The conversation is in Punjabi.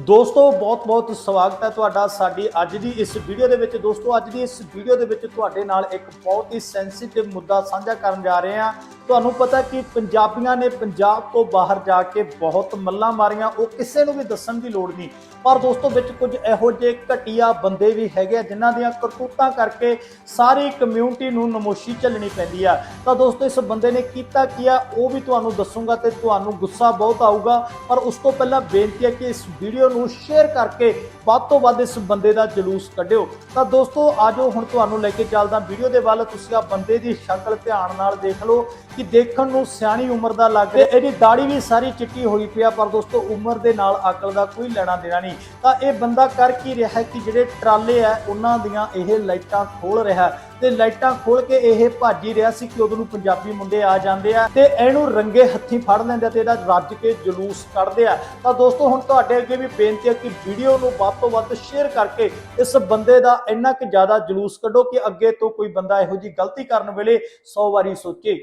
ਦੋਸਤੋ, ਬਹੁਤ-ਬਹੁਤ ਸਵਾਗਤ ਹੈ ਤੁਹਾਡਾ ਸਾਡੀ ਅੱਜ ਦੀ ਇਸ ਵੀਡੀਓ ਦੇ ਵਿੱਚ। ਦੋਸਤੋ, ਅੱਜ ਦੀ ਇਸ ਵੀਡੀਓ ਦੇ ਵਿੱਚ ਤੁਹਾਡੇ ਨਾਲ ਇੱਕ ਬਹੁਤ ਹੀ ਸੈਂਸਿਟਿਵ ਮੁੱਦਾ ਸਾਂਝਾ ਕਰਨ ਜਾ ਰਹੇ ਹਾਂ। ਤੁਹਾਨੂੰ ਪਤਾ ਕਿ ਪੰਜਾਬੀਆਂ ਨੇ ਪੰਜਾਬ ਤੋਂ ਬਾਹਰ ਜਾ ਕੇ ਬਹੁਤ ਮੱਲਾਂ ਮਾਰੀਆਂ, ਉਹ ਕਿਸੇ ਨੂੰ ਵੀ ਦੱਸਣ ਦੀ ਲੋੜ ਨਹੀਂ। ਪਰ ਦੋਸਤੋ, ਵਿੱਚ ਕੁਝ ਇਹੋ ਜਿਹੇ ਘਟੀਆ ਬੰਦੇ ਵੀ ਹੈਗੇ ਆ, ਜਿਨ੍ਹਾਂ ਦੀਆਂ ਕਰਤੂਤਾਂ ਕਰਕੇ ਸਾਰੀ ਕਮਿਊਨਿਟੀ ਨੂੰ ਨਮੋਸ਼ੀ ਝੱਲਣੀ ਪੈਂਦੀ ਆ। ਤਾਂ ਦੋਸਤੋ, ਇਸ ਬੰਦੇ ਨੇ ਕੀਤਾ ਕੀ ਆ, ਉਹ ਵੀ ਤੁਹਾਨੂੰ ਦੱਸੂਗਾ ਤੇ ਤੁਹਾਨੂੰ ਗੁੱਸਾ ਬਹੁਤ ਆਊਗਾ। ਪਰ ਉਸ ਤੋਂ ਪਹਿਲਾਂ ਬੇਨਤੀ ਹੈ ਕਿ ਇਸ ਵੀਡੀਓ ਨੂੰ ਸ਼ੇਅਰ ਕਰਕੇ ਵੱਧ ਤੋਂ ਵੱਧ ਇਸ ਬੰਦੇ ਦਾ ਜਲੂਸ ਕੱਢਿਓ। ਤਾਂ ਦੋਸਤੋ ਆਜੋ ਹੁਣ ਤੁਹਾਨੂੰ ਲੈ ਕੇ ਚੱਲਦਾ ਵੀਡੀਓ ਦੇ ਵੱਲ। ਤੁਸੀਂ ਆ ਬੰਦੇ ਦੀ ਸ਼ਕਲ ਧਿਆਨ ਨਾਲ ਦੇਖ ਲਓ ਕਿ ਦੇਖਣ ਨੂੰ ਸਿਆਣੀ ਉਮਰ ਦਾ ਲੱਗ ਰਿਹਾ। ਇਹਦੀ ਦਾੜੀ ਵੀ ਸਾਰੀ ਚਿੱਟੀ ਹੋਈ ਪਿਆ ਪਰ ਦੋਸਤੋ ਉਮਰ ਦੇ ਨਾਲ ਅਕਲ ਦਾ ਕੋਈ ਲੈਣਾ ਦੇਣਾ ਨਹੀਂ। ਤਾਂ ਇਹ ਬੰਦਾ ਕਰ ਕੀ ਰਿਹਾ ਹੈ ਕਿ ਜਿਹੜੇ ਟਰਾਲੇ ਆ, ਉਹਨਾਂ ਦੀਆਂ ਇਹ ਲਾਈਟਾਂ ਖੋਲ ਰਿਹਾ ਤੇ ਲਾਈਟਾਂ ਖੋਲ ਕੇ ਇਹ ਭਾਜੀ ਰਿਹਾ ਸੀ ਕਿ ਉਦੋਂ ਨੂੰ ਪੰਜਾਬੀ ਮੁੰਡੇ ਆ ਜਾਂਦੇ ਆ ਤੇ ਇਹਨੂੰ ਰੰਗੇ ਹੱਥੀਂ ਫੜ ਲੈਂਦੇ ਆ ਤੇ ਇਹਦਾ ਰੱਜ ਕੇ ਜਲੂਸ ਕੱਢਦੇ ਆ। ਤਾਂ ਦੋਸਤੋ ਹੁਣ ਤੁਹਾਡੇ ਅੱਗੇ ਵੀ ਬੇਨਤੀ ਹੈ ਕਿ ਵੀਡੀਓ ਨੂੰ ਵੱਧ ਤੋਂ ਵੱਧ ਸ਼ੇਅਰ ਕਰਕੇ ਇਸ ਬੰਦੇ ਦਾ ਇੰਨਾ ਕਿ ਜ਼ਿਆਦਾ ਜਲੂਸ ਕੱਢੋ ਕਿ ਅੱਗੇ ਤੋਂ ਕੋਈ ਬੰਦਾ ਇਹੋ ਜੀ ਗਲਤੀ ਕਰਨ ਵੇਲੇ 100 ਵਾਰੀ ਸੋਚੇ।